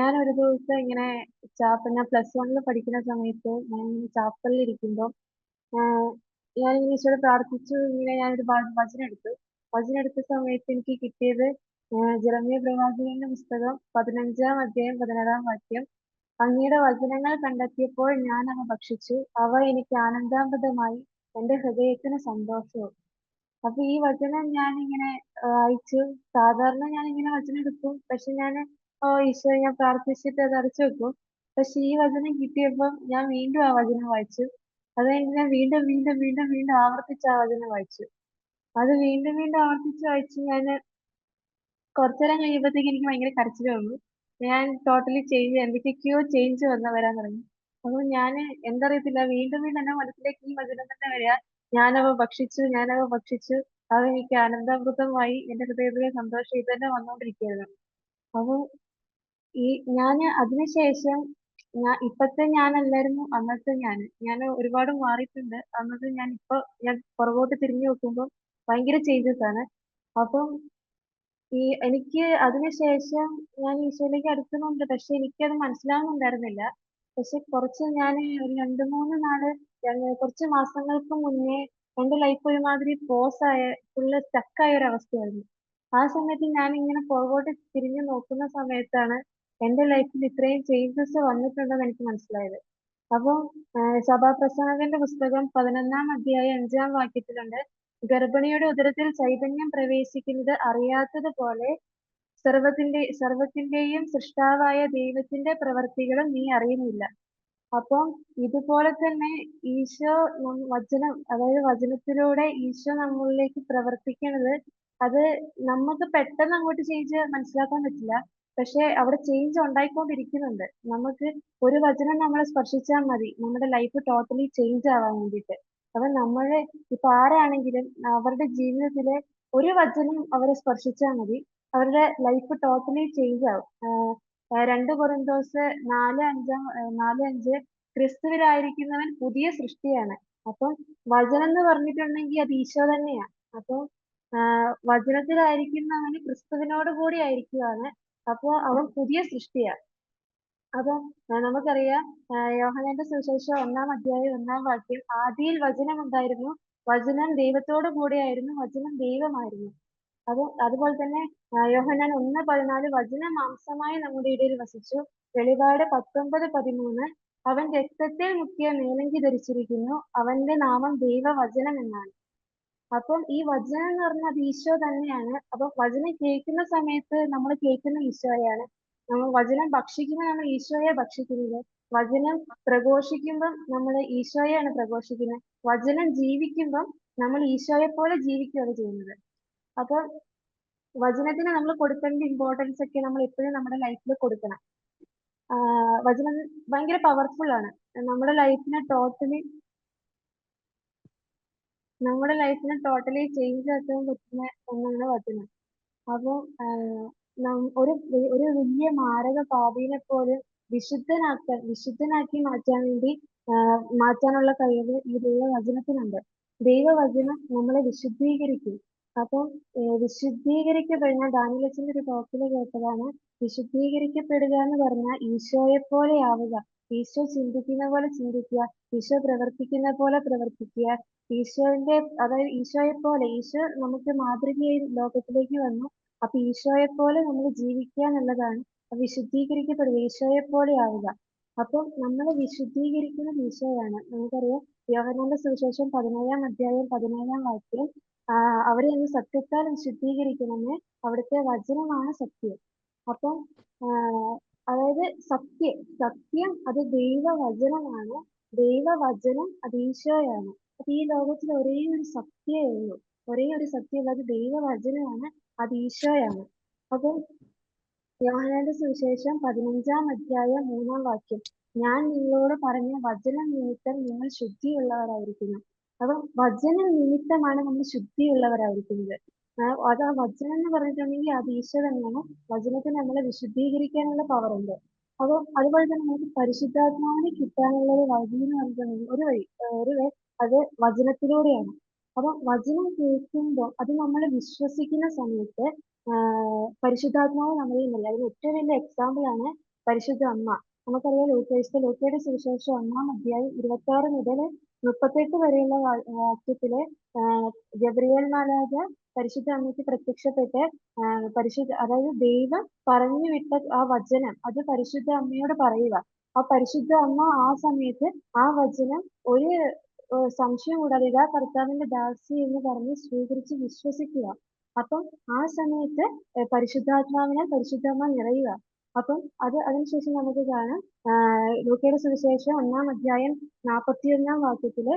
ഞാൻ ഒരു ദിവസം ഇങ്ങനെ ചാപ്പ ഞാൻ പ്ലസ് വണ്ണിൽ പഠിക്കുന്ന സമയത്ത് ഞാൻ ഇങ്ങനെ ചാപ്പലിൽ ഇരിക്കുമ്പോൾ ഞാൻ ഇങ്ങനെ ഈശോയോട് പ്രാർത്ഥിച്ചു. ഇങ്ങനെ ഞാനൊരു ഒരു വചനം എടുത്തു. വചനം എടുത്ത സമയത്ത് എനിക്ക് കിട്ടിയത് ജെറമ്യ പ്രവാചകന്റെ പുസ്തകം പതിനഞ്ചാം അധ്യായം പതിനാറാം വാക്യം. അങ്ങയുടെ വചനങ്ങൾ കണ്ടെത്തിയപ്പോൾ ഞാൻ അവ ഭക്ഷിച്ചു. അവ എനിക്ക് ആനന്ദാമൃതമായി. എന്റെ ഹൃദയത്തിന് സന്തോഷവും. അപ്പൊ ഈ വചനം ഞാൻ ഇങ്ങനെ വായിച്ചു സാധാരണ ഞാൻ ഇങ്ങനെ വചനം എടുക്കും. പക്ഷെ ഞാൻ ഓ ഈശോ ഞാൻ പ്രാർത്ഥിച്ചിട്ട് അത് അടച്ചു വെക്കും. പക്ഷെ ഈ വചനം കിട്ടിയപ്പോൾ ഞാൻ വീണ്ടും ആ വചനം വായിച്ചു. അത് കഴിഞ്ഞ് ഞാൻ വീണ്ടും വീണ്ടും വീണ്ടും വീണ്ടും ആവർത്തിച്ച് ആ വചനം വായിച്ചു. അത് വീണ്ടും വീണ്ടും ആവർത്തിച്ച് വായിച്ച് ഞാൻ കുറച്ചുനേരം കഴിയുമ്പോഴത്തേക്ക് എനിക്ക് ഭയങ്കര കരച്ചിൽ വന്നു ഞാൻ ടോട്ടലി ചേഞ്ച് എന്തൊക്കെയൊക്കെയോ ചേഞ്ച് വന്ന് വരാൻ തുടങ്ങി. അപ്പൊ ഞാൻ എന്തറിയത്തില്ല വീണ്ടും വീണ്ടും എന്റെ മനസ്സിലേക്ക് ഈ വചനം തന്നെ വരിക. ഞാനവ ഭക്ഷിച്ചു ഞാനവ ഭക്ഷിച്ചു. അത് എനിക്ക് ആനന്ദാമൃതമായി എന്റെ ഹൃദയത്തിലെ സന്തോഷം ഇത് തന്നെ വന്നുകൊണ്ടിരിക്കുകയായിരുന്നു അപ്പൊ ഈ ഞാൻ അതിനുശേഷം ഞാൻ ഇപ്പത്തെ ഞാനല്ലായിരുന്നു അന്നത്തെ ഞാൻ ഞാൻ ഒരുപാട് മാറിയിട്ടുണ്ട്. അന്നത്തെ ഞാൻ ഇപ്പൊ ഞാൻ പുറകോട്ട് തിരിഞ്ഞു നോക്കുമ്പോൾ ഭയങ്കര ചേഞ്ചസ് ആണ്. അപ്പം ഈ എനിക്ക് അതിനുശേഷം ഞാൻ ഈശോയിലേക്ക് അടുക്കുന്നുണ്ട്. പക്ഷെ എനിക്കത് മനസ്സിലാവുന്നുണ്ടായിരുന്നില്ല. പക്ഷെ കുറച്ച് ഞാൻ ഒരു രണ്ട് മൂന്ന് നാൾ ഞാൻ കുറച്ച് മാസങ്ങൾക്ക് മുന്നേ എന്റെ ലൈഫ് ഒരുമാതിരി പോസ് ആയ ഫുള്ള് സ്റ്റക്ക് ആയ ഒരു അവസ്ഥയായിരുന്നു. ആ സമയത്ത് ഞാൻ ഇങ്ങനെ പുറകോട്ട് തിരിഞ്ഞു നോക്കുന്ന സമയത്താണ് എന്റെ ലൈഫിൽ ഇത്രയും ചേഞ്ചസ് വന്നിട്ടുണ്ടെന്ന് എനിക്ക് മനസ്സിലായത്. അപ്പോൾ സഭാപ്രസംഗകന്റെ പുസ്തകം പതിനൊന്നാം അധ്യായം അഞ്ചാം വാക്യത്തിലുണ്ട്. ഗർഭിണിയുടെ ഉദരത്തിൽ ചൈതന്യം പ്രവേശിക്കുന്നത് അറിയാത്തതുപോലെ സർവത്തിന്റെ സർവത്തിന്റെയും സൃഷ്ടാവായ ദൈവത്തിന്റെ പ്രവർത്തികളും നീ അറിയുന്നില്ല. അപ്പം ഇതുപോലെ തന്നെ ഈശോ വചനം അതായത് വചനത്തിലൂടെ ഈശോ നമ്മളിലേക്ക് പ്രവർത്തിക്കുന്നത് അത് നമുക്ക് പെട്ടെന്ന് അങ്ങോട്ട് ചെയ്ത് മനസ്സിലാക്കാൻ പറ്റില്ല. പക്ഷെ അവിടെ ചേഞ്ച് ഉണ്ടായിക്കൊണ്ടിരിക്കുന്നുണ്ട്. നമുക്ക് ഒരു വചനം നമ്മളെ സ്പർശിച്ചാൽ മതി. നമ്മുടെ ലൈഫ് ടോട്ടലി ചേഞ്ച് ആവാൻ വേണ്ടിയിട്ട്. അപ്പൊ നമ്മൾ ഇപ്പൊ ആരാണെങ്കിലും അവരുടെ ജീവിതത്തിലെ ഒരു വചനം അവരെ സ്പർശിച്ചാൽ മതി. അവരുടെ ലൈഫ് ടോട്ടലി ചേഞ്ച് ആവും. ആഹ് ആഹ് രണ്ട് നാല് അഞ്ചാം നാല് അഞ്ച് ക്രിസ്തുവിലായിരിക്കുന്നവൻ പുതിയ സൃഷ്ടിയാണ്. അപ്പം വചനം എന്ന് പറഞ്ഞിട്ടുണ്ടെങ്കിൽ അത് ഈശോ തന്നെയാണ് അപ്പം ആഹ് വചനത്തിലായിരിക്കുന്നവന് ക്രിസ്തുവിനോട് കൂടി ആയിരിക്കുകയാണ് അപ്പൊ അവൻ പുതിയ സൃഷ്ടിയാ. അപ്പൊ നമുക്കറിയാം യോഹനന്റെ സുവിശേഷം ഒന്നാം അധ്യായം ഒന്നാം വാക്യം ആദിയിൽ വചനം ഉണ്ടായിരുന്നു. വചനം ദൈവത്തോട് കൂടെയായിരുന്നു വചനം ദൈവമായിരുന്നു. അത് അതുപോലെ തന്നെ യോഹനാൻ ഒന്ന് പതിനാല് വചനം മാംസമായി നമ്മുടെ ഇടയിൽ വസിച്ചു. വെളിപാട് പത്തൊമ്പത് പതിമൂന്ന്. അവൻ രക്തത്തിൽ മുക്കിയ മേലങ്കി ധരിച്ചിരിക്കുന്നു. അവന്റെ നാമം ദൈവവചനം എന്നാണ്. അപ്പം ഈ വചനം എന്ന് പറഞ്ഞാൽ അത് ഈശോ തന്നെയാണ്. അപ്പൊ വചനം കേൾക്കുന്ന സമയത്ത് നമ്മൾ കേൾക്കുന്ന ഈശോയാണ്. നമ്മൾ വചനം ഭക്ഷിക്കുമ്പോൾ നമ്മൾ ഈശോയെ ഭക്ഷിക്കുന്നത്. വചനം പ്രഘോഷിക്കുമ്പം നമ്മൾ ഈശോയെയാണ് പ്രഘോഷിക്കുന്നത്. വചനം ജീവിക്കുമ്പം നമ്മൾ ഈശോയെ പോലെ ജീവിക്കുകയാണ് ചെയ്യുന്നത്. അപ്പൊ വചനത്തിന് നമ്മൾ കൊടുക്കേണ്ട ഇമ്പോർട്ടൻസ് ഒക്കെ നമ്മൾ എപ്പോഴും നമ്മുടെ ലൈഫിൽ കൊടുക്കണം. വചനം ഭയങ്കര പവർഫുൾ ആണ്. നമ്മുടെ ലൈഫിനെ ടോട്ടലി നമ്മുടെ ലൈഫിനെ ടോട്ടലി ചേഞ്ച് ആക്കാൻ പറ്റുന്ന ഒന്നാണ് വചനം. അപ്പൊ നം- ഒരു ഒരു വലിയ മാരക പാതയിലെ പോലെ വിശുദ്ധനാക്കാൻ വിശുദ്ധനാക്കി മാറ്റാൻ വേണ്ടി മാറ്റാനുള്ള കഴിവ് ഈ ദൈവവചനത്തിനുണ്ട്. ദൈവവചനം നമ്മളെ വിശുദ്ധീകരിക്കും. അപ്പോൾ ഏഹ് വിശുദ്ധീകരിക്കപ്പെടുന്ന ദാനിയലച്ചന്റെ ഒരു ടോക്കിൽ കേട്ടതാണ് വിശുദ്ധീകരിക്കപ്പെടുക എന്ന് പറഞ്ഞാൽ ഈശോയെ പോലെ ആവുക. ഈശോ ചിന്തിക്കുന്ന പോലെ ചിന്തിക്കുക ഈശോ പ്രവർത്തിക്കുന്ന പോലെ പ്രവർത്തിക്കുക. ഈശോന്റെ അതായത് ഈശോയെ പോലെ ഈശോ നമുക്ക് മാതൃകയായി ലോകത്തിലേക്ക് വന്നു. അപ്പൊ ഈശോയെ പോലെ നമ്മൾ ജീവിക്കുക എന്നുള്ളതാണ് വിശുദ്ധീകരിക്കപ്പെടുക ഈശോയെ പോലെ ആവുക. അപ്പം നമ്മൾ വിശുദ്ധീകരിക്കുന്നത് ഈശോയാണ്. നമുക്കറിയാം യോഹന്നാന്റെ സുവിശേഷം പതിനേഴാം അധ്യായം പതിനേഴാം വാക്യം അവരെ ഒന്ന് സത്യത്താൽ വിശുദ്ധീകരിക്കണമെന്ന് അവിടുത്തെ വചനമാണ് സത്യം. അപ്പം അതായത് സത്യം സത്യം അത് ദൈവവചനമാണ് ദൈവവചനം അത് ഈശോയാണ്. അപ്പൊ ഈ ലോകത്തിൽ ഒരേ ഒരു സത്യമേ ഉള്ളൂ. ഒരേ ഒരു സത്യം അത് ദൈവവചനമാണ് അത് ഈശോയാണ്. അപ്പം യോഹനാന്റെ സുവിശേഷം പതിനഞ്ചാം അധ്യായം മൂന്നാം വാക്യം. ഞാൻ നിങ്ങളോട് പറഞ്ഞ വചനം നിമിത്തം നിങ്ങൾ ശുദ്ധിയുള്ളവരായിരിക്കുന്നു. അപ്പം വചനം നിമിത്തമാണ് നമ്മൾ ശുദ്ധിയുള്ളവരായിരിക്കുന്നത്. അത് ആ വചനം എന്ന് പറഞ്ഞിട്ടുണ്ടെങ്കിൽ അത് ഈശോ തന്നെയാണ്. വചനത്തിന് നമ്മളെ വിശുദ്ധീകരിക്കാനുള്ള പവർ ഉണ്ട്. അപ്പൊ അതുപോലെ തന്നെ നമുക്ക് പരിശുദ്ധാത്മാവിനെ കിട്ടാനുള്ള ഒരു വഴി എന്ന് പറഞ്ഞിട്ടുണ്ടെങ്കിൽ ഒരു വഴി ഒരു വഴി അത് വചനത്തിലൂടെയാണ്. അപ്പൊ വചനം കേൾക്കുമ്പോൾ അത് നമ്മൾ വിശ്വസിക്കുന്ന സമയത്ത് പരിശുദ്ധാത്മാവ് നമ്മളിൽ നിന്നല്ല അതിന് ഏറ്റവും വലിയ എക്സാമ്പിൾ ആണ് പരിശുദ്ധ അമ്മ. നമുക്കറിയാം ലൂക്കോസ് ലൂക്കയുടെ സുവിശേഷം ഒന്നാം അധ്യായം ഇരുപത്തി ആറ് മുതൽ മുപ്പത്തെട്ട് വരെയുള്ള വാക്യത്തിൽ ഗബ്രിയേൽ മാലാഖ പരിശുദ്ധ അമ്മയ്ക്ക് പ്രത്യക്ഷപ്പെട്ട് പരിശുദ്ധ അതായത് ദൈവം പറഞ്ഞു വിട്ട ആ വചനം അത് പരിശുദ്ധ അമ്മയോട് പറയുക. ആ പരിശുദ്ധ അമ്മ ആ സമയത്ത് ആ വചനം ഒരു സംശയം കൂടാതെ ഇതാ കർത്താവിന്റെ ദാസി എന്ന് പറഞ്ഞ് സ്വീകരിച്ച് വിശ്വസിക്കുക. അപ്പം ആ സമയത്ത് പരിശുദ്ധാത്മാവിനെ പരിശുദ്ധാത്മാവിനാൽ പരിശുദ്ധാത്മ നിറയുക. അപ്പം അത് അതിനുശേഷം നമുക്ക് കാണാം. ലൂക്കയുടെ സുവിശേഷം ഒന്നാം അധ്യായം നാൽപ്പത്തിയൊന്നാം വാക്യത്തിൽ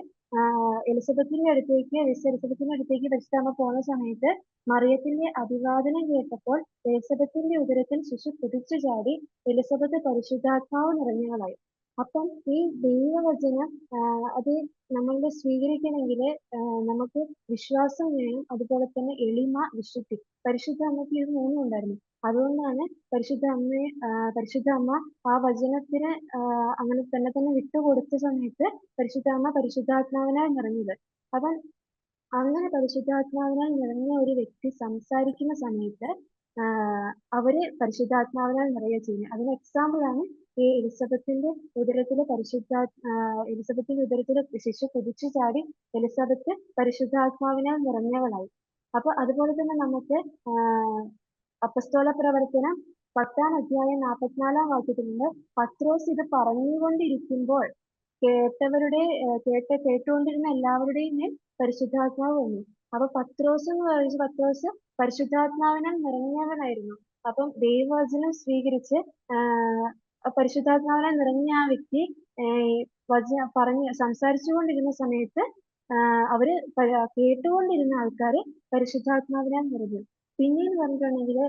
എലിസബത്തിന്റെ അടുത്തേക്ക് എലിസബത്തിന്റെ അടുത്തേക്ക് പരിശുദ്ധാമ പോണ സമയത്ത് മറിയത്തിന്റെ അഭിവാദനം കേട്ടപ്പോൾ എലിസബത്തിന്റെ ഉദരത്തിൽ ശിശു കുതിച്ചു ചാടി എലിസബത്ത് പരിശുദ്ധാത്മാവ് നിറഞ്ഞവളായി അപ്പം ഈ ദൈവവചനം അത് നമ്മളുടെ സ്വീകരിക്കണമെങ്കിൽ നമുക്ക് വിശ്വാസം വേണം. അതുപോലെ തന്നെ എളിമ വിശുദ്ധി. പരിശുദ്ധ അമ്മയ്ക്ക് ഇത് മൂന്നും ഉണ്ടായിരുന്നു. അതുകൊണ്ടാണ് പരിശുദ്ധ അമ്മയെ പരിശുദ്ധ അമ്മ ആ വചനത്തിന് അങ്ങനെ തന്നെ തന്നെ വിട്ടുകൊടുത്ത സമയത്ത് പരിശുദ്ധ അമ്മ പരിശുദ്ധാത്മാവിനാൽ നിറഞ്ഞത്. അവൻ അങ്ങനെ പരിശുദ്ധാത്മാവിനാൽ നിറഞ്ഞ ഒരു വ്യക്തി സംസാരിക്കുന്ന സമയത്ത് അവർ പരിശുദ്ധാത്മാവിനാൽ നിറയുക ചെയ്യുന്നത്. അതിന് എക്സാമ്പിൾ ആണ് ഈ എലിസബത്തിന്റെ ഉദരത്തിലെ പരിശുദ്ധ എലിസബത്തിന്റെ ഉദരത്തിലെ ശിശു കുതിച്ചു ചാടി എലിസബത്ത് പരിശുദ്ധാത്മാവിനാൽ നിറഞ്ഞവളായി. അപ്പൊ അതുപോലെ തന്നെ നമുക്ക് അപ്പസ്തോല പ്രവർത്തനം പത്താം അധ്യായം നാൽപ്പത്തിനാലാം വാക്യത്തിലുണ്ട് പത്രോസ് ഇത് പറഞ്ഞുകൊണ്ടിരിക്കുമ്പോൾ കേട്ടവരുടെ കേട്ട കേട്ടുകൊണ്ടിരുന്ന എല്ലാവരുടെയും മേൽ പരിശുദ്ധാത്മാവ് വന്നു. അപ്പൊ പത്രോസ് എന്ന് പറയുന്നത് പത്രോസ് പരിശുദ്ധാത്മാവിനാൽ നിറഞ്ഞവനായിരുന്നു. അപ്പം ദൈവവചനം സ്വീകരിച്ച് പരിശുദ്ധാത്മാവിനാൽ നിറഞ്ഞ ആ വ്യക്തി വചന പറഞ്ഞ് സംസാരിച്ചുകൊണ്ടിരുന്ന സമയത്ത് അവർ കേട്ടുകൊണ്ടിരുന്ന ആൾക്കാര് പരിശുദ്ധാത്മാവിനാൽ നിറഞ്ഞു. പിന്നീട് പറഞ്ഞിട്ടുണ്ടെങ്കിൽ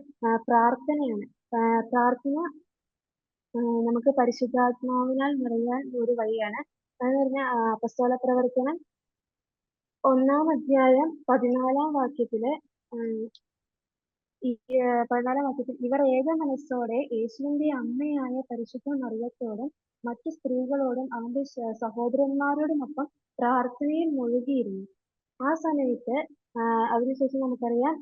പ്രാർത്ഥനയാണ്. പ്രാർത്ഥന നമുക്ക് പരിശുദ്ധാത്മാവിനാൽ നിറയാൻ ഒരു വഴിയാണ്. അതെന്ന് പറഞ്ഞാൽ അപ്പസ്തോല പ്രവർത്തനം ഒന്നാം അധ്യായം പതിനാലാം വാക്യത്തിൽ പതിനാലാം വാക്യത്തിൽ ഇവർ ഏക മനസ്സോടെ യേശുവിന്റെ അമ്മയായ പരിശുദ്ധ മറിയത്തോടും മറ്റു സ്ത്രീകളോടും അവന്റെ സഹോദരന്മാരോടുമൊപ്പം പ്രാർത്ഥനയിൽ മുഴുകിയിരുന്നു. ആ സമയത്ത് അതിനുശേഷം നമുക്കറിയാം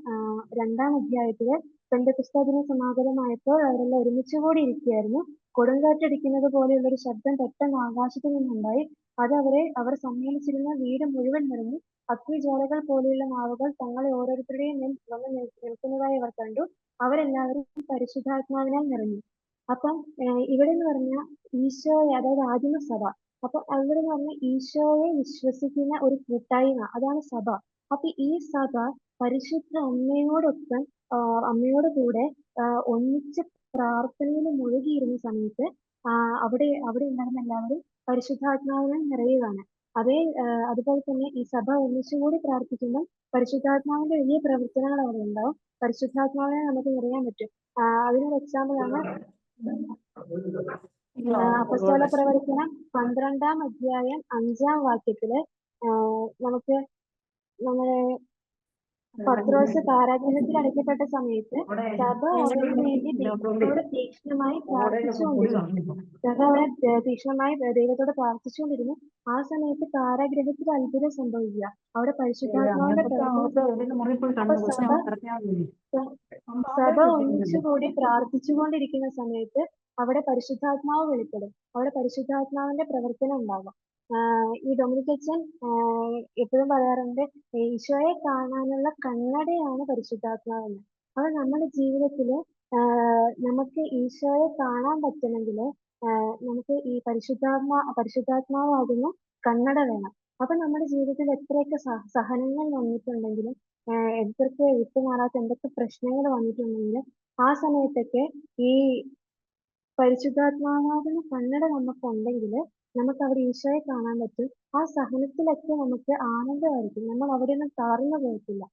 രണ്ടാം അധ്യായത്തിൽ പെന്തക്കുസ്താദിന് സമാഗതമായപ്പോൾ അവരെല്ലാം ഒരുമിച്ച് കൂടി ഇരിക്കുകയായിരുന്നു. കൊടുങ്കാറ്റടിക്കുന്നത് പോലെയുള്ള ഒരു ശബ്ദം പെട്ടെന്ന് ആകാശത്തു നിന്നുണ്ടായി. അത് അവരെ അവർ സമ്മേളിച്ചിരുന്ന വീട് മുഴുവൻ നിറഞ്ഞു. അഗ്നിജ്വാലകൾ പോലെയുള്ള നാവുകൾ തങ്ങളെ ഓരോരുത്തരുടെയും മേൽ വന്ന് നിൽക്കുന്നതായി അവർ കണ്ടു. അവരെല്ലാവരും പരിശുദ്ധാത്മാവിനാൽ നിറഞ്ഞു. അപ്പം ഇവിടെ എന്ന് പറഞ്ഞാൽ ഈശോയെ അതായത് ആദിമ സഭ. അപ്പൊ അവിടെ എന്ന് പറഞ്ഞാൽ ഈശോയെ വിശ്വസിക്കുന്ന ഒരു കൂട്ടായ്മ. അതാണ് സഭ. അപ്പൊ ഈ സഭ പരിശുദ്ധ അമ്മയോടൊപ്പം ആഹ് അമ്മയോട് കൂടെ ആഹ് ഒന്നിച്ച് പ്രാർത്ഥനയിൽ മുഴുകിയിരുന്ന സമയത്ത് ആഹ് അവിടെ അവിടെ ഉണ്ടായിരുന്ന എല്ലാവരും പരിശുദ്ധാത്മാവിനാൽ നിറയുകയാണ്. അതേ അതുപോലെ തന്നെ ഈ സഭ ഒന്നിച്ചുകൂടി പ്രാർത്ഥിക്കുമ്പോൾ പരിശുദ്ധാത്മാവിന്റെ വലിയ പ്രവർത്തനങ്ങൾ അവിടെ ഉണ്ടാവും. പരിശുദ്ധാത്മാവിനെ നമുക്ക് നിറയാൻ പറ്റും. ആഹ് അതിനൊരു എക്സാമ്പിൾ ആണ് അപ്പസ്തോല പ്രവർത്തനം പന്ത്രണ്ടാം അധ്യായം അഞ്ചാം വാക്യത്തിൽ ആഹ് നമുക്ക് നമ്മുടെ പത്രോസ് കാരാഗ്രഹത്തിൽ അടയ്ക്കപ്പെട്ട സമയത്ത് സഭ അവർക്ക് വേണ്ടി ദൈവത്തോട് തീക്ഷ്ണമായി പ്രാർത്ഥിച്ചുകൊണ്ടിരുന്നു. സഭ അവിടെ തീക്ഷ്ണമായി ദൈവത്തോട് പ്രാർത്ഥിച്ചുകൊണ്ടിരുന്നു. ആ സമയത്ത് കാരാഗ്രഹത്തിൽ അത്ഭുതം സംഭവിക്കുക. അവിടെ പരിശുദ്ധാത്മാവിന്റെ സഭ ഒന്നിച്ചുകൂടി പ്രാർത്ഥിച്ചുകൊണ്ടിരിക്കുന്ന സമയത്ത് അവിടെ പരിശുദ്ധാത്മാവ് വെളിപ്പെടും. അവിടെ പരിശുദ്ധാത്മാവിന്റെ പ്രവർത്തനം ഉണ്ടാകും. ഈ ഡൊമിനിക്കച്ചൻ എപ്പോഴും പറയാറുണ്ട് ഈശോയെ കാണാനുള്ള കണ്ണടയാണ് പരിശുദ്ധാത്മാവെന്ന്. അപ്പൊ നമ്മുടെ ജീവിതത്തിൽ നമുക്ക് ഈശോയെ കാണാൻ പറ്റണമെങ്കിൽ നമുക്ക് ഈ പരിശുദ്ധാത്മാ പരിശുദ്ധാത്മാവാകുന്ന കണ്ണട വേണം. അപ്പൊ നമ്മുടെ ജീവിതത്തിൽ എത്രയൊക്കെ സഹ സഹനങ്ങൾ വന്നിട്ടുണ്ടെങ്കിലും എത്രയൊക്കെ വിട്ടുമാറാത്ത എന്തൊക്കെ പ്രശ്നങ്ങൾ വന്നിട്ടുണ്ടെങ്കിലും ആ സമയത്തൊക്കെ ഈ പരിശുദ്ധാത്മാവാകുന്ന കണ്ണട നമുക്കുണ്ടെങ്കിൽ നമുക്ക് അവിടെ ഈശോയെ കാണാൻ പറ്റും. ആ സഹനത്തിലൊക്കെ നമുക്ക് ആനന്ദമായിരിക്കും. നമ്മൾ അവിടെ നിന്ന് തളർന്നു പോകത്തില്ല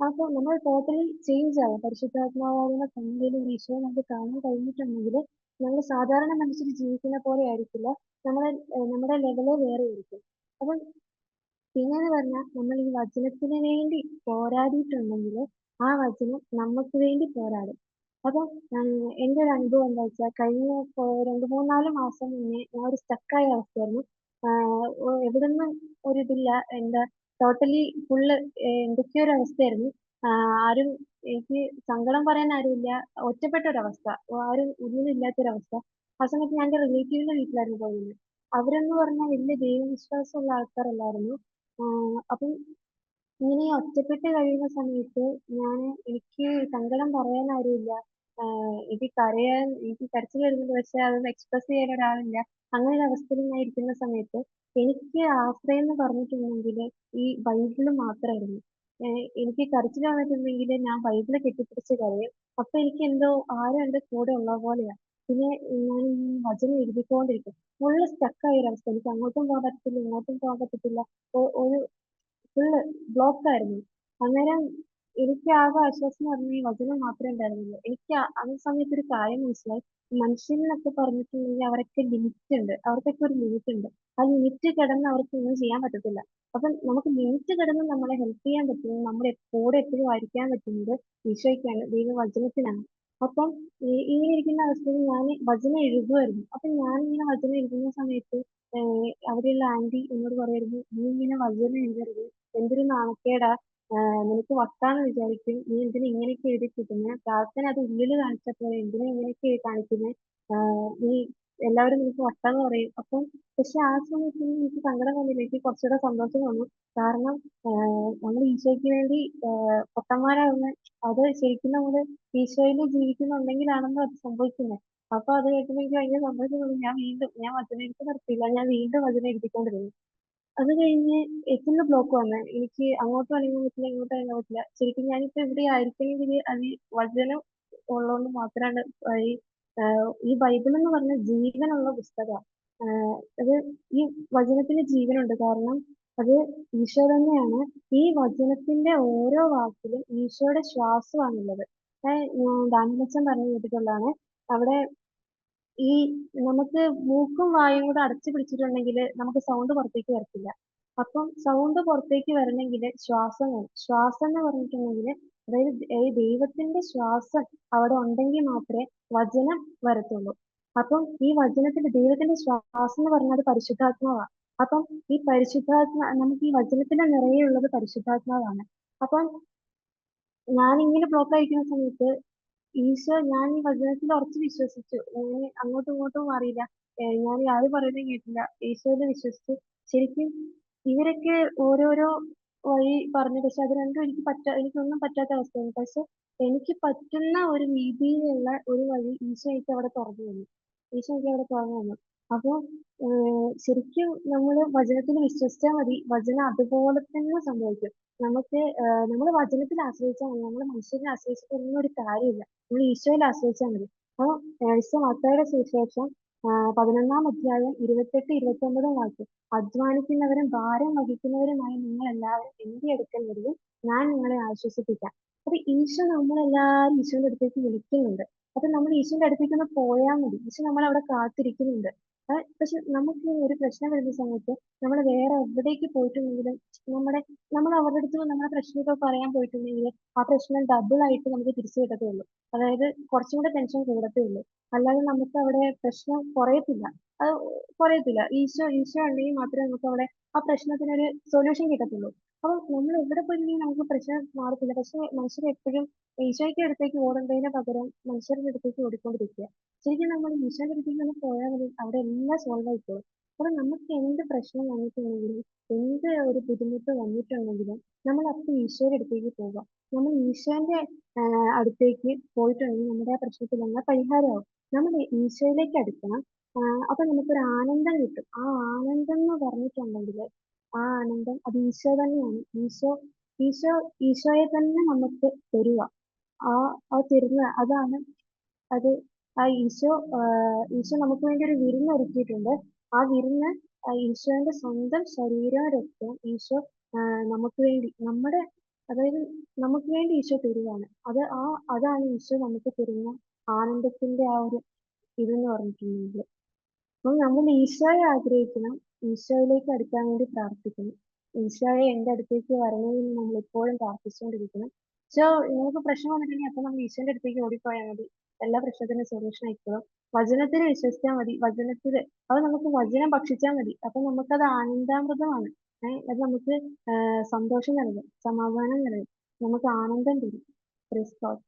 അപ്പൊ നമ്മൾ ടോട്ടലി ചേഞ്ച് ആവും. പരിശുദ്ധാത്മാവാകുന്ന കണ്ണടയിൽ ഈശോയെ നമുക്ക് കാണാൻ കഴിഞ്ഞിട്ടുണ്ടെങ്കിൽ നമ്മൾ സാധാരണ മനുഷ്യർ ജീവിക്കുന്ന പോലെ ആയിരിക്കില്ല. നമ്മൾ നമ്മുടെ ലെവൽ വേറെ ആയിരിക്കും. അപ്പം പിന്നെന്ന് പറഞ്ഞാൽ നമ്മൾ ഈ വചനത്തിന് വേണ്ടി പോരാടിയിട്ടുണ്ടെങ്കിൽ ആ വചനം നമുക്ക് വേണ്ടി പോരാടും. അപ്പം എന്റെ ഒരു അനുഭവം എന്താ വെച്ചാൽ കഴിഞ്ഞ ഇപ്പൊ രണ്ട് മൂന്നാൽ മാസം മുന്നേ ഞാൻ ഒരു സ്റ്റക്കായ അവസ്ഥയായിരുന്നു ആഹ് ഒരു ഇതില്ല എന്താ ടോട്ടലി ഫുള്ള് എന്തൊക്കെയോ ഒരു അവസ്ഥയായിരുന്നു ആഹ് ആരും എനിക്ക് സങ്കടം പറയാൻ ആരുമില്ല ഒറ്റപ്പെട്ട അവസ്ഥ ആരും ഒന്നുമില്ലാത്തൊരവസ്ഥ ആ സമയത്ത് ഞാൻ എന്റെ റിലേറ്റീവിന്റെ വീട്ടിലായിരുന്നു പോയിരുന്നത്. അവരെന്ന് പറഞ്ഞാൽ വലിയ ദൈവവിശ്വാസമുള്ള ആൾക്കാരല്ലായിരുന്നു. അപ്പം ഇങ്ങനെ ഒറ്റപ്പെട്ട് കഴിയുന്ന സമയത്ത് ഞാൻ എനിക്ക് സങ്കടം പറയാൻ ആരുമില്ല. എനിക്ക് കരയാൻ എനിക്ക് കരച്ചിൽ വരുന്നുണ്ട്. പക്ഷെ അതൊന്ന് എക്സ്പ്രസ് ചെയ്യാൻ ഒരാളില്ല. അങ്ങനെ ഒരു അവസ്ഥയിൽ ഞാൻ ഇരിക്കുന്ന സമയത്ത് എനിക്ക് ആശ്രയം എന്ന് പറഞ്ഞിട്ടുണ്ടെങ്കിൽ ഈ ബൈബിൾ മാത്രായിരുന്നു. ഏഹ് എനിക്ക് കരച്ചിൽ വന്നിട്ടുണ്ടെങ്കിൽ ഞാൻ ബൈബിൾ കെട്ടിപ്പിടിച്ച് കരയും. അപ്പൊ എനിക്ക് എന്തോ ആരോ എന്റെ കൂടെ ഉള്ള പോലെയാ. പിന്നെ ഞാൻ ഈ വചനം എഴുതിക്കൊണ്ടിരിക്കും. ഫുള്ള് സ്റ്റക്ക് ആയ അവസ്ഥ എനിക്ക് അങ്ങോട്ടും പോകാൻ പറ്റത്തില്ല, ഇങ്ങോട്ടും പോകാൻ പറ്റത്തില്ല. ഒ ഒരു ഫുള്ള് ബ്ലോക്ക് ആയിരുന്നു. അന്നേരം എനിക്ക് ആകെ ആശ്വാസം എന്ന് പറഞ്ഞാൽ ഈ വചനം മാത്രമേ ഉണ്ടായിരുന്നുള്ളൂ. എനിക്ക് ആ സമയത്ത് ഒരു കാര്യം മനസ്സിലായി. മനുഷ്യനെന്നൊക്കെ പറഞ്ഞിട്ടുണ്ടെങ്കിൽ അവരൊക്കെ ലിമിറ്റ് ഉണ്ട്. അവർക്കൊക്കെ ഒരു ലിമിറ്റ് ഉണ്ട്. ആ ലിമിറ്റ് കടന്ന് അവർക്ക് ഒന്നും ചെയ്യാൻ പറ്റത്തില്ല. അപ്പം നമുക്ക് ലിമിറ്റ് കടന്ന് നമ്മളെ ഹെൽപ്പ് ചെയ്യാൻ പറ്റുന്നത് നമ്മുടെ കൂടെ എപ്പോഴും ആയിരിക്കാൻ പറ്റുന്നത് ഈശോയ്ക്കാണ്, ദൈവവചനത്തിനാണ്. അപ്പം ഇങ്ങനെ ഇരിക്കുന്ന അവസ്ഥയിൽ ഞാൻ വചനം എഴുതുമായിരുന്നു. അപ്പം ഞാൻ ഇങ്ങനെ വചനം എഴുതുന്ന സമയത്ത് അവിടെയുള്ള ആന്റി എന്നോട് പറയുമായിരുന്നു, "നീ ഇങ്ങനെ വചനം എഴുതരുത്. എന്തൊരു നാണക്കേടാ. നിനക്ക് വട്ടാന്ന് വിചാരിക്കും. നീ എന്തിനാ ഇങ്ങനെയൊക്കെ എഴുതി കിട്ടുന്നത് പ്രാർത്ഥന അത് ഉള്ളിൽ കാണിച്ചപ്പോൾ. എന്തിനാ ഇങ്ങനെയൊക്കെ കാണിക്കുന്നത് നീ എല്ലാവരും നിനക്ക് വട്ടാന്ന് പറയും." അപ്പം പക്ഷെ ആ സമയത്ത് എനിക്ക് സങ്കടം വന്നില്ല. എനിക്ക് കുറച്ചുകൂടെ സന്തോഷം വന്നു. കാരണം ഏഹ് നമ്മൾ ഈശോയ്ക്ക് വേണ്ടി ഏഹ് പൊട്ടന്മാരാകുന്നെ അത് ശരിക്കും നമ്മൾ ഈശോയിൽ ജീവിക്കുന്നുണ്ടെങ്കിലാണല്ലോ അത് സംഭവിക്കുന്നെ. അപ്പൊ അത് കേട്ടപ്പോ എനിക്ക് ഭയങ്കര സന്തോഷം തോന്നി. ഞാൻ വീണ്ടും ഞാൻ വചനം എഴുത്ത് നിർത്തിയില്ല. ഞാൻ വീണ്ടും വചനം എഴുതിക്കൊണ്ടിരുന്നു. അത് കഴിഞ്ഞ് ഫുള്ള് ബ്ലോക്ക് വന്ന്. എനിക്ക് അങ്ങോട്ടും അനങ്ങാൻ പറ്റില്ല, ഇങ്ങോട്ടും അനങ്ങാൻ പറ്റില്ല. ശരിക്കും ഞാനിപ്പോ ഇവിടെ ആയിരിക്കണെങ്കിൽ അത് വചനം ഉള്ളോണ്ട് മാത്രാണ്. ഈ ഈ ബൈബിൾ എന്ന് പറഞ്ഞ ജീവനുള്ള പുസ്തകമാണ് അത് ഈ വചനത്തിന് ജീവനുണ്ട്. കാരണം അത് ഈശോ തന്നെയാണ്. ഈ വചനത്തിന്റെ ഓരോ വാക്കിലും ഈശോയുടെ ശ്വാസമാണുള്ളത്. ഏഹ് ഡാനിയലച്ചൻ പറഞ്ഞു കേട്ടിട്ടുള്ളതാണ്. അവിടെ ഈ നമുക്ക് മൂക്കും വായും കൂടെ അടച്ചു പിടിച്ചിട്ടുണ്ടെങ്കിൽ നമുക്ക് സൗണ്ട് പുറത്തേക്ക് വരത്തില്ല. അപ്പം സൗണ്ട് പുറത്തേക്ക് വരണമെങ്കിൽ ശ്വാസം വേണം. ശ്വാസം എന്ന് പറഞ്ഞിട്ടുണ്ടെങ്കിൽ അതായത് ഈ ദൈവത്തിന്റെ ശ്വാസം അവിടെ ഉണ്ടെങ്കിൽ മാത്രമേ വചനം വരത്തുള്ളൂ. അപ്പം ഈ വചനത്തിന്റെ ദൈവത്തിന്റെ ശ്വാസം എന്ന് പറഞ്ഞാൽ അത് പരിശുദ്ധാത്മാവാണ് അപ്പം ഈ പരിശുദ്ധാത്മാ നമുക്ക് ഈ വചനത്തിന്റെ നിറയെ ഉള്ളത് പരിശുദ്ധാത്മാവാണ്. അപ്പം ഇങ്ങനെ ബ്ലോക്ക് ആയിരിക്കുന്ന സമയത്ത് ഈശോ ഞാൻ ഈ വചനത്തിൽ ഉറച്ച് വിശ്വസിച്ചു. ഞാൻ അങ്ങോട്ടും ഇങ്ങോട്ടും മാറിയില്ല. ഏഹ് ഞാൻ ആരും പറയുന്നത് കേട്ടില്ല. ഈശോയിൽ വിശ്വസിച്ചു. ശരിക്കും ഇവരൊക്കെ ഓരോരോ വഴി പറഞ്ഞു. പക്ഷെ അത് രണ്ടും എനിക്ക് പറ്റാ എനിക്കൊന്നും പറ്റാത്ത അവസ്ഥയാണ്. പക്ഷെ എനിക്ക് പറ്റുന്ന ഒരു രീതിയിലുള്ള ഒരു വഴി ഈശോ എനിക്ക് അവിടെ തുറന്നു തന്നു. ഈശോ എനിക്ക് അവിടെ തുറന്നു തന്നു. അപ്പൊ ഏഹ് ശരിക്കും നമ്മൾ വചനത്തിൽ വിശ്വസിച്ചാൽ മതി. വചനം അതുപോലെ തന്നെ സംഭവിക്കും. നമുക്ക് നമ്മൾ വചനത്തിൽ ആശ്രയിച്ചാൽ മതി. നമ്മൾ മനുഷ്യരെ ആശ്രയിച്ചിട്ടൊന്നും ഒരു കാര്യമില്ല. നമ്മൾ ഈശോയിൽ ആശ്രയിച്ചാൽ മതി. അപ്പൊ വിശുദ്ധ മത്തായിയുടെ സുവിശേഷം പതിനൊന്നാം അധ്യായം ഇരുപത്തെട്ട് ഇരുപത്തൊമ്പതും വാക്യം. അധ്വാനിക്കുന്നവരും ഭാരം വഹിക്കുന്നവരുമായ നിങ്ങൾ എല്ലാവരും എന്റെ അടുക്കൽ വരുവിൻ. ഞാൻ നിങ്ങളെ ആശ്വസിപ്പിക്കാം. അപ്പൊ ഈശോ നമ്മളെല്ലാവരും ഈശോന്റെ അടുത്തേക്ക് വിളിക്കുന്നുണ്ട്. അപ്പൊ നമ്മൾ ഈശോന്റെ അടുത്തേക്ക് ഒന്ന് പോയാൽ മതി. ഈശോ നമ്മളെ അവിടെ കാത്തിരിക്കുന്നുണ്ട്. പക്ഷെ നമുക്ക് ഒരു പ്രശ്നം വരുന്ന സമയത്ത് നമ്മൾ വേറെ എവിടേക്ക് പോയിട്ടുണ്ടെങ്കിലും നമ്മുടെ നമ്മൾ അവരുടെ അടുത്ത് നമ്മുടെ പ്രശ്നമൊക്കെ പറയാൻ പോയിട്ടുണ്ടെങ്കിൽ ആ പ്രശ്നം ഡബിൾ ആയിട്ട് നമുക്ക് തിരിച്ചു കിട്ടത്തുള്ളൂ. അതായത് കുറച്ചും കൂടെ ടെൻഷൻ കൂടത്തേ ഉള്ളൂ. അല്ലാതെ നമുക്ക് അവിടെ പ്രശ്നം കുറയത്തില്ല. അത് കുറയത്തില്ല. ഈശോ ഈശോ ഉണ്ടെങ്കിൽ മാത്രമേ നമുക്ക് അവിടെ ആ പ്രശ്നത്തിനൊരു സൊല്യൂഷൻ കിട്ടത്തുള്ളൂ. അപ്പൊ നമ്മൾ എവിടെ പോയിട്ടുണ്ടെങ്കിലും നമുക്ക് പ്രശ്നം മാറത്തില്ല. പക്ഷെ മനുഷ്യർ എപ്പോഴും ഈശോയ്ക്ക് അടുത്തേക്ക് ഓടേണ്ടതിന് പകരം മനുഷ്യരുടെ അടുത്തേക്ക് ഓടിക്കൊണ്ടിരിക്കുക. ശരിക്കും നമ്മൾ ഈശോയുടെ അടുത്തേക്ക് നമ്മൾ പോയാൽ മതി. അവിടെ എല്ലാം സോൾവ് ആയിക്കോളും. അപ്പൊ നമുക്ക് എന്ത് പ്രശ്നം വന്നിട്ടുണ്ടെങ്കിലും എന്ത് ഒരു ബുദ്ധിമുട്ട് വന്നിട്ടുണ്ടെങ്കിലും നമ്മൾ അപ്പം ഈശോയുടെ അടുത്തേക്ക് പോവുക. നമ്മൾ ഈശോന്റെ അടുത്തേക്ക് പോയിട്ടുണ്ടെങ്കിൽ നമ്മുടെ ആ പ്രശ്നത്തിനെല്ലാം പരിഹാരമാവും. നമ്മൾ ഈശോയിലേക്ക് അടുക്കണം. അപ്പൊ നമുക്കൊരു ആനന്ദം കിട്ടും. ആ ആനന്ദം എന്ന് പറഞ്ഞിട്ടുണ്ടെങ്കിൽ ആ ആനന്ദം അത് ഈശോ തന്നെയാണ്. ഈശോ ഈശോ ഈശോയെ തന്നെ നമുക്ക് തരുക. ആ ആ തരുന്ന അതാണ് അത് ആ ഈശോ ഏഹ് ഈശോ നമുക്ക് വേണ്ടി ഒരു വിരുന്ന് ഒരുക്കിയിട്ടുണ്ട്. ആ വിരുന്ന് ഈശോയുടെ സ്വന്തം ശരീരവും രക്തവും ഈശോ ഏഹ് നമുക്ക് വേണ്ടി നമ്മുടെ അതായത് നമുക്ക് വേണ്ടി ഈശോ തരുകയാണ്. അത് ആ അതാണ് ഈശോ നമുക്ക് തരുന്ന ആനന്ദത്തിന്റെ ആ ഒരു ഇതെന്ന് പറഞ്ഞിട്ടുണ്ടെങ്കിൽ. അപ്പോൾ നമ്മൾ ഈശോയെ ആഗ്രഹിക്കണം. ഈശോയിലേക്ക് അടുക്കാൻ വേണ്ടി പ്രാർത്ഥിക്കുന്നു ഈശോയെ എന്റെ അടുത്തേക്ക് എന്ന് നമ്മൾ ഇപ്പോഴും പ്രാർത്ഥിച്ചുകൊണ്ടിരിക്കുന്നു സോ നിങ്ങൾക്ക് പ്രശ്നം വന്നിട്ടുണ്ടെങ്കിൽ അപ്പൊ നമ്മൾ ഈശോന്റെ അടുത്തേക്ക് ഓടിപ്പോയാൽ മതി. എല്ലാ പ്രശ്നത്തിനും സൊല്യൂഷൻ ആയിക്കോളും. വചനത്തിൽ വിശ്വസിച്ചാൽ മതി. വചനത്തിൽ അത് നമുക്ക് വചനം ഭക്ഷിച്ചാൽ മതി. അപ്പൊ നമുക്കത് ആനന്ദാമൃതമാണ്. അത് നമുക്ക് സന്തോഷം നൽകും. സമാധാനം നൽകും. നമുക്ക് ആനന്ദം തരും. ഗോഡ്.